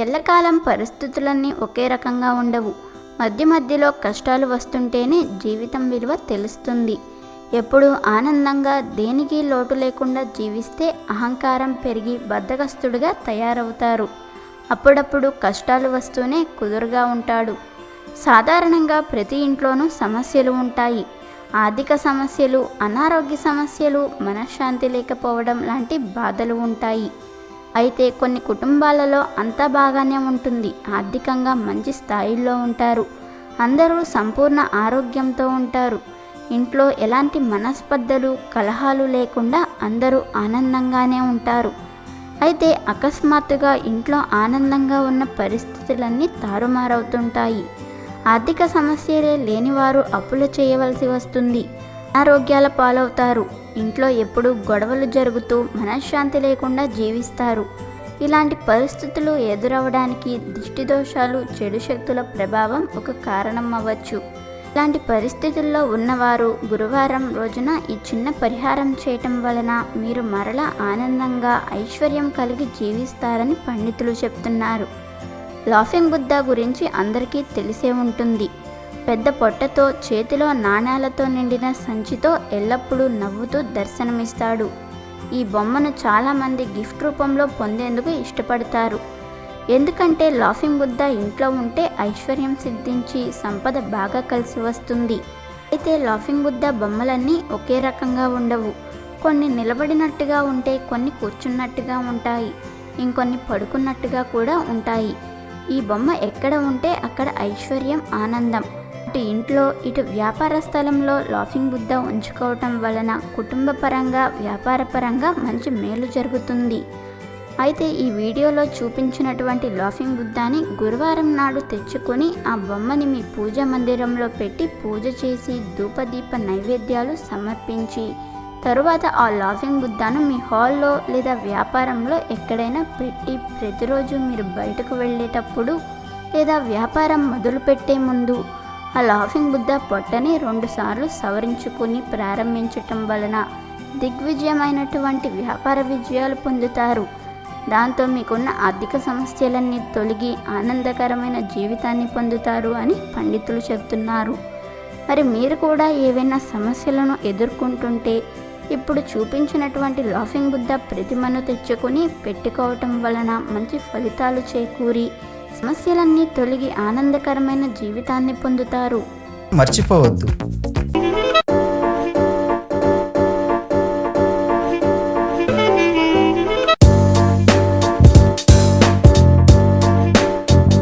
ఎల్లకాలం పరిస్థితులన్నీ ఒకే రకంగా ఉండవు. మధ్య మధ్యలో కష్టాలు వస్తుంటేనే జీవితం విలువ తెలుస్తుంది. ఎప్పుడు ఆనందంగా దేనికి లోటు లేకుండా జీవిస్తే అహంకారం పెరిగి బద్ధకస్తుడిగా తయారవుతారు. అప్పుడప్పుడు కష్టాలు వస్తూనే కుదురుగా ఉంటాడు. సాధారణంగా ప్రతి ఇంట్లోనూ సమస్యలు ఉంటాయి. ఆర్థిక సమస్యలు అనారోగ్య సమస్యలు మనశ్శాంతి లేకపోవడం లాంటి బాధలు ఉంటాయి. అయితే కొన్ని కుటుంబాలలో అంతా బాగానే ఉంటుంది. ఆర్థికంగా మంచి స్థాయిలో ఉంటారు. అందరూ సంపూర్ణ ఆరోగ్యంతో ఉంటారు. ఇంట్లో ఎలాంటి మనస్పర్ధలు కలహాలు లేకుండా అందరూ ఆనందంగానే ఉంటారు. అయితే అకస్మాత్తుగా ఇంట్లో ఆనందంగా ఉన్న పరిస్థితులన్నీ తారుమారవుతుంటాయి. ఆర్థిక సమస్యలే లేనివారు అప్పులు చేయవలసి వస్తుంది. అనారోగ్యాల పాలవుతారు. ఇంట్లో ఎప్పుడూ గొడవలు జరుగుతూ మనశ్శాంతి లేకుండా జీవిస్తారు. ఇలాంటి పరిస్థితులు ఎదురవడానికి దిష్టి దోషాలు చెడు శక్తుల ప్రభావం ఒక కారణం అవ్వచ్చు. ఇలాంటి పరిస్థితుల్లో ఉన్నవారు గురువారం రోజున ఈ చిన్న పరిహారం చేయటం వలన మీరు మరల ఆనందంగా ఐశ్వర్యం కలిగి జీవిస్తారని పండితులు చెప్తున్నారు. లాఫింగ్ బుద్ధ గురించి అందరికీ తెలిసే ఉంటుంది. పెద్ద పొట్టతో చేతిలో నాణేలతో నిండిన సంచితో ఎల్లప్పుడూ నవ్వుతూ దర్శనమిస్తాడు. ఈ బొమ్మను చాలామంది గిఫ్ట్ రూపంలో పొందేందుకు ఇష్టపడతారు. ఎందుకంటే లాఫింగ్ బుద్ధ ఇంట్లో ఉంటే ఐశ్వర్యం సిద్ధించి సంపద బాగా కలిసి వస్తుంది. అయితే లాఫింగ్ బుద్ధ బొమ్మలన్నీ ఒకే రకంగా ఉండవు. కొన్ని నిలబడినట్టుగా ఉంటే కొన్ని కూర్చున్నట్టుగా ఉంటాయి. ఇంకొన్ని పడుకున్నట్టుగా కూడా ఉంటాయి. ఈ బొమ్మ ఎక్కడ ఉంటే అక్కడ ఐశ్వర్యం ఆనందం. ఇటు ఇంట్లో ఇటు వ్యాపార స్థలంలో లాఫింగ్ బుద్ధ ఉంచుకోవటం వలన కుటుంబ పరంగా వ్యాపార పరంగా మంచి మేలు జరుగుతుంది. అయితే ఈ వీడియోలో చూపించినటువంటి లాఫింగ్ బుద్ధాని గురువారం నాడు తెచ్చుకొని ఆ బొమ్మని మీ పూజ మందిరంలో పెట్టి పూజ చేసి ధూపదీప నైవేద్యాలు సమర్పించి తరువాత ఆ లాఫింగ్ బుద్ధాను మీ హాల్లో లేదా వ్యాపారంలో ఎక్కడైనా పెట్టి ప్రతిరోజు మీరు బయటకు వెళ్ళేటప్పుడు లేదా వ్యాపారం మొదలుపెట్టే ముందు ఆ లాఫింగ్ బుద్ధ పొట్టని రెండుసార్లు సవరించుకొని ప్రారంభించటం వలన దిగ్విజయమైనటువంటి వ్యాపార విజయాలు పొందుతారు. దాంతో మీకున్న ఆర్థిక సమస్యలన్నీ తొలగి ఆనందకరమైన జీవితాన్ని పొందుతారు అని పండితులు చెప్తున్నారు. మరి మీరు కూడా ఏవైనా సమస్యలను ఎదుర్కొంటుంటే ఇప్పుడు చూపించినటువంటి లాఫింగ్ బుద్ధ ప్రతిమను తెచ్చుకొని పెట్టుకోవటం వలన మంచి ఫలితాలు చేకూరి సమస్యలన్నీ తొలగి ఆనందకరమైన జీవితాన్ని పొందుతారు. మర్చిపోవద్దు.